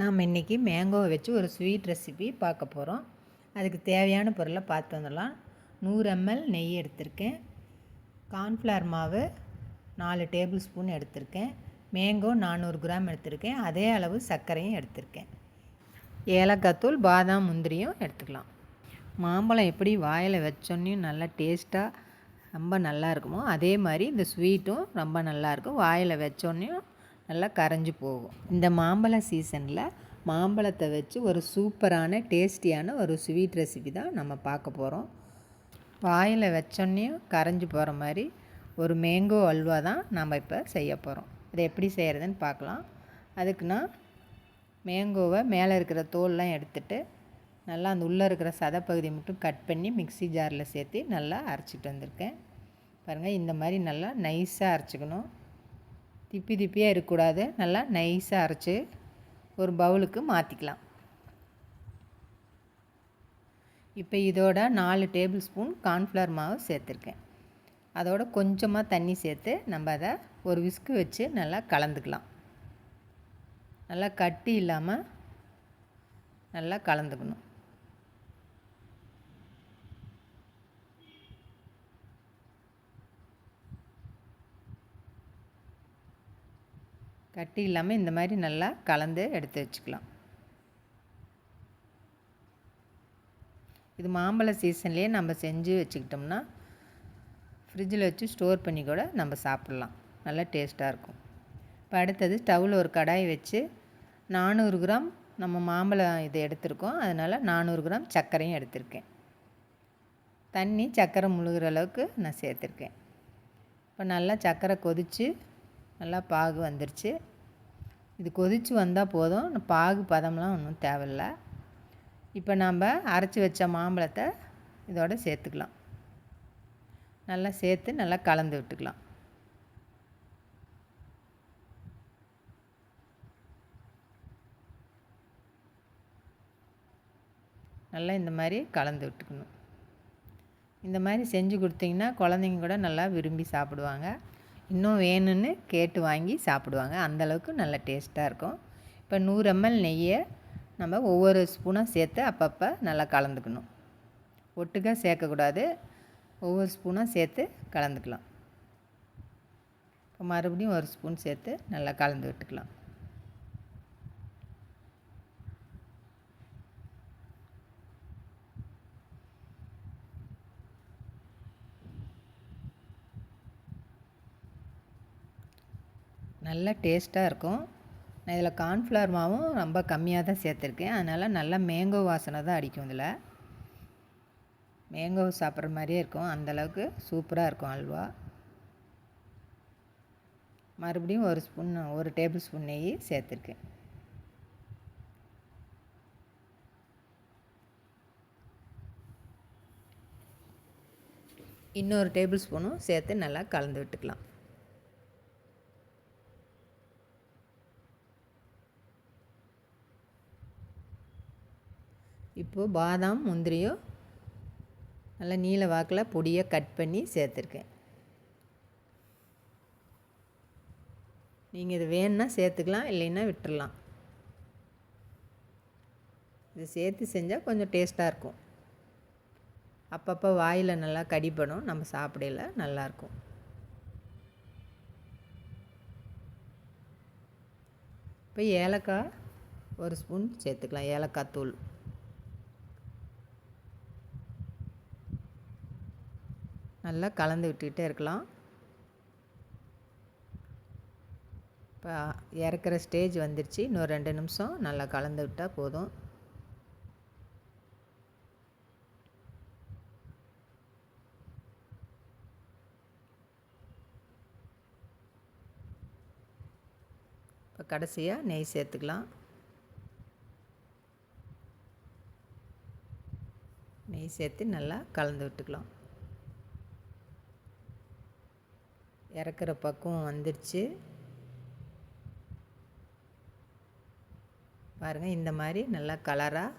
நாம் இன்றைக்கி மேங்கோவை வச்சு ஒரு ஸ்வீட் ரெசிபி பார்க்க போகிறோம். அதுக்கு தேவையான பொருளை பார்த்து வந்துடலாம். நூறு எம்எல் நெய் எடுத்திருக்கேன். கார்ன்ஃப்ளவர் மாவு நாலு டேபிள் ஸ்பூன் எடுத்திருக்கேன். மேங்கோ நானூறு கிராம் எடுத்திருக்கேன். அதே அளவு சர்க்கரையும் எடுத்திருக்கேன். ஏலக்காய் தூள் பாதாம் முந்திரியும் எடுத்துக்கலாம். மாம்பழம் எப்படி வாயில் வச்சோன்னையும் நல்லா டேஸ்ட்டாக ரொம்ப நல்லா இருக்குமோ அதே மாதிரி இந்த ஸ்வீட்டும் ரொம்ப நல்லாயிருக்கும் வாயில் வச்சோன்னையும் நல்லா கரைஞ்சி போகும். இந்த மாம்பழ சீசனில் மாம்பழத்தை வச்சு ஒரு சூப்பரான டேஸ்டியான ஒரு ஸ்வீட் ரெசிபி தான் நம்ம பார்க்க போகிறோம் வாயில் வச்சோன்னையும் கரைஞ்சி போகிற மாதிரி ஒரு மேங்கோ அல்வா தான் நம்ம இப்போ செய்ய போகிறோம் அதை எப்படி செய்கிறதுன்னு பார்க்கலாம். அதுக்குன்னா மேங்கோவை மேலே இருக்கிற தோல்லாம் எடுத்துட்டு நல்லா அந்த உள்ளே இருக்கிற சதப்பகுதி மட்டும் கட் பண்ணி மிக்ஸி ஜாரில் சேர்த்து நல்லா அரைச்சிட்டு வந்திருக்கேன். பாருங்கள் இந்த மாதிரி நல்லா நைஸாக அரைச்சிக்கணும். திப்பி திப்பியாக இருக்கக்கூடாது. நல்லா நைஸாக அரைச்சி ஒரு பவுலுக்கு மாற்றிக்கலாம் இப்போ இதோட நாலு டேபிள் ஸ்பூன் கார்ன்ஃப்ளவர் மாவு சேர்த்துருக்கேன். அதோட கொஞ்சமாக தண்ணி சேர்த்து நம்ம அதை ஒரு விஸ்கு வச்சு நல்லா கலந்துக்கலாம். நல்லா கட்டி இல்லாமல் நல்லா கலந்துக்கணும். கட்டி இல்லாமல் இந்த மாதிரி நல்லா கலந்து எடுத்து வச்சுக்கலாம். இது மாம்பழ சீசன்லேயே நம்ம செஞ்சு வச்சுக்கிட்டோம்னா ஃப்ரிட்ஜில் வச்சு ஸ்டோர் பண்ணி கூட நம்ம சாப்பிட்லாம். நல்லா டேஸ்ட்டாக இருக்கும். இப்போ அடுத்தது ஸ்டவ்வில் ஒரு கடாய் வச்சு நானூறு கிராம் நம்ம மாம்பழம் இது எடுத்திருக்கோம். அதனால் நானூறு கிராம் சர்க்கரையும் எடுத்திருக்கேன். தண்ணி சர்க்கரை முழுகிற அளவுக்கு நான் சேர்த்துருக்கேன். இப்போ நல்லா சர்க்கரை கொதித்து நல்லா பாகு வந்துருச்சு. இது கொதித்து வந்தால் போதும். பாகு பதம்லாம் ஒன்றும் தேவையில்ல. இப்போ நாம் அரைச்சி வச்ச மாம்பழத்தை இதோட சேர்த்துக்கலாம். நல்லா சேர்த்து நல்லா கலந்து விட்டுக்கலாம். நல்லா இந்த மாதிரி கலந்து விட்டுக்கணும். இந்த மாதிரி செஞ்சு கொடுத்தீங்கன்னா குழந்தைங்க கூட நல்லா விரும்பி சாப்பிடுவாங்க. இன்னும் வேணும்னு கேட்டு வாங்கி சாப்பிடுவாங்க. அந்தளவுக்கு நல்ல டேஸ்ட்டாக இருக்கும். இப்போ நூறு எம்எல் நெய்யை நம்ம ஒவ்வொரு ஸ்பூனாக சேர்த்து அப்பப்போ நல்லா கலந்துக்கணும். ஒட்டுக்காக சேர்க்கக்கூடாது. ஒவ்வொரு ஸ்பூனாக சேர்த்து கலந்துக்கலாம். இப்போ மறுபடியும் ஒரு ஸ்பூன் சேர்த்து நல்லா கலந்து விட்டுக்கலாம். நல்ல டேஸ்ட்டாக இருக்கும். நான் இதில் கார்ன்ஃப்ளவர் மாவும் ரொம்ப கம்மியாக தான் சேர்த்துருக்கேன். அதனால் நல்லா மேங்கோ வாசனை தான் அடிக்கும் இதில். மேங்கோ சாப்பிட்ற மாதிரியே இருக்கும். அந்தளவுக்கு சூப்பராக இருக்கும் அல்வா. மறுபடியும் ஒரு ஸ்பூன் ஒரு டேபிள் ஸ்பூன் நெய் சேர்த்துருக்கேன். இன்னொரு டேபிள் ஸ்பூனும் சேர்த்து நல்லா கலந்து விட்டுக்கலாம். இப்போது பாதாம் முந்திரியோ நல்லா நீல வாக்கில் பொடியை கட் பண்ணி சேர்த்துருக்கேன். நீங்கள் இது வேணுன்னா சேர்த்துக்கலாம் இல்லைன்னா விட்டுடலாம் இது சேர்த்து செஞ்சால் கொஞ்சம் டேஸ்ட்டாக இருக்கும். அப்பப்போ வாயில் நல்லா கடிப்படும் நம்ம சாப்பிடல நல்லாயிருக்கும் இப்போ ஏலக்காய் ஒரு ஸ்பூன் சேர்த்துக்கலாம் ஏலக்காய் தூள். நல்லா கலந்து விட்டுக்கிட்டே இருக்கலாம். இப்போ இறக்குற ஸ்டேஜ் வந்துருச்சு. இன்னும் ரெண்டு நிமிஷம் நல்லா கலந்து விட்டால் போதும். இப்போ கடைசியாக நெய் சேர்த்துக்கலாம். நெய் சேர்த்து நல்லா கலந்து விட்டுக்கலாம். இறக்குற பக்குவம் வந்துடுச்சு பாருங்கள் இந்த மாதிரி நல்லா கலராக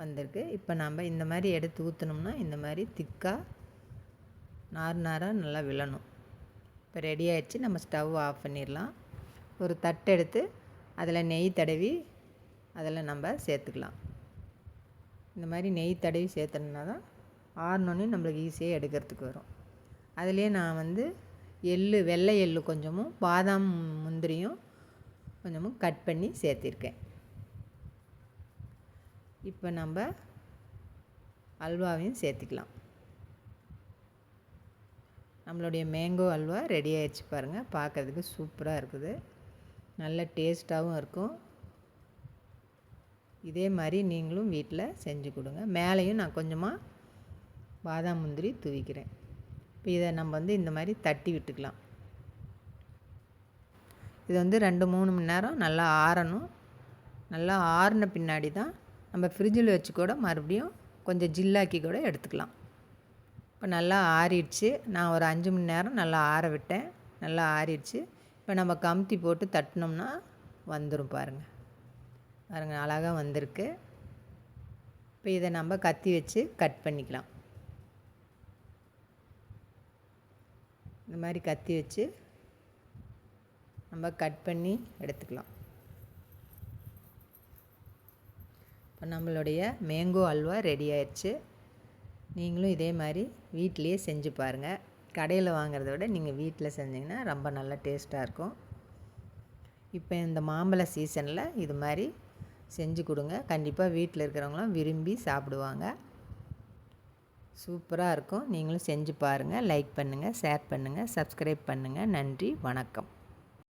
வந்திருக்கு. இப்போ நம்ம இந்த மாதிரி எடுத்து ஊற்றினோம்னா இந்த மாதிரி திக்காக நார் நாராக நல்லா விழணும். இப்போ ரெடி ஆகிடுச்சு நம்ம ஸ்டவ் ஆஃப் பண்ணிடலாம். ஒரு தட்டு எடுத்து அதில் நெய் தடவி அதில் நம்ம சேர்த்துக்கலாம். இந்த மாதிரி நெய் தடவி சேர்த்தோம்னா தான் ஆறுனோன்னே நம்மளுக்கு ஈஸியாக எடுக்கிறதுக்கு வரும். அதிலே நான் வந்து எள்ளு வெள்ளை எள்ளு கொஞ்சமும் பாதாம் முந்திரியும் கொஞ்சமும் கட் பண்ணி சேர்த்திருக்கேன். இப்போ நம்ம அல்வாவையும் சேர்த்துக்கலாம். நம்மளுடைய மேங்கோ அல்வா ரெடி ஆயிடுச்சு பாருங்கள் பார்க்குறதுக்கு சூப்பராக இருக்குது. நல்ல டேஸ்ட்டாகவும் இருக்கும். இதே மாதிரி நீங்களும் வீட்டில் செஞ்சு கொடுங்க. மேலேயும் நான் கொஞ்சமாக பாதாம் முந்திரி தூவிக்கிறேன். இப்போ இதை நம்ம வந்து இந்த மாதிரி தட்டி விட்டுக்கலாம். இது வந்து ரெண்டு மூணு மணி நேரம் நல்லா ஆறணும். நல்லா ஆறின பின்னாடி தான் நம்ம ஃப்ரிட்ஜில் வச்சு கூட மறுபடியும் கொஞ்சம் ஜில்லாக்கி கூட எடுத்துக்கலாம். இப்போ நல்லா ஆறிடுச்சு. நான் ஒரு அஞ்சு மணி நேரம் நல்லா ஆற விட்டேன். நல்லா ஆறிடுச்சு. இப்போ நம்ம கமுத்தி போட்டு தட்டினோம்னா வந்துடும் பாருங்கள் பாருங்கள் அழகாக வந்திருக்கு. இப்போ இதை நம்ம கத்தி வச்சு கட் பண்ணிக்கலாம். இந்த மாதிரி கத்தி வச்சு நம்ம கட் பண்ணி எடுத்துக்கலாம். இப்போ நம்மளுடைய மேங்கோ அல்வா ரெடி ஆயிடுச்சு. நீங்களும் இதே மாதிரி வீட்டிலையே செஞ்சு பாருங்கள் கடையில் வாங்குறத விட நீங்கள் வீட்டில் செஞ்சிங்கன்னா ரொம்ப நல்லா டேஸ்ட்டாக இருக்கும். இப்போ இந்த மாம்பழ சீசனில் இது மாதிரி செஞ்சு கொடுங்க. கண்டிப்பாக வீட்டில் இருக்கிறவங்களாம் விரும்பி சாப்பிடுவாங்க. சூப்பராக இருக்கும். நீங்களும் செஞ்சு பாருங்கள் லைக் பண்ணுங்கள் ஷேர் பண்ணுங்கள் சப்ஸ்கிரைப் பண்ணுங்கள் நன்றி வணக்கம்.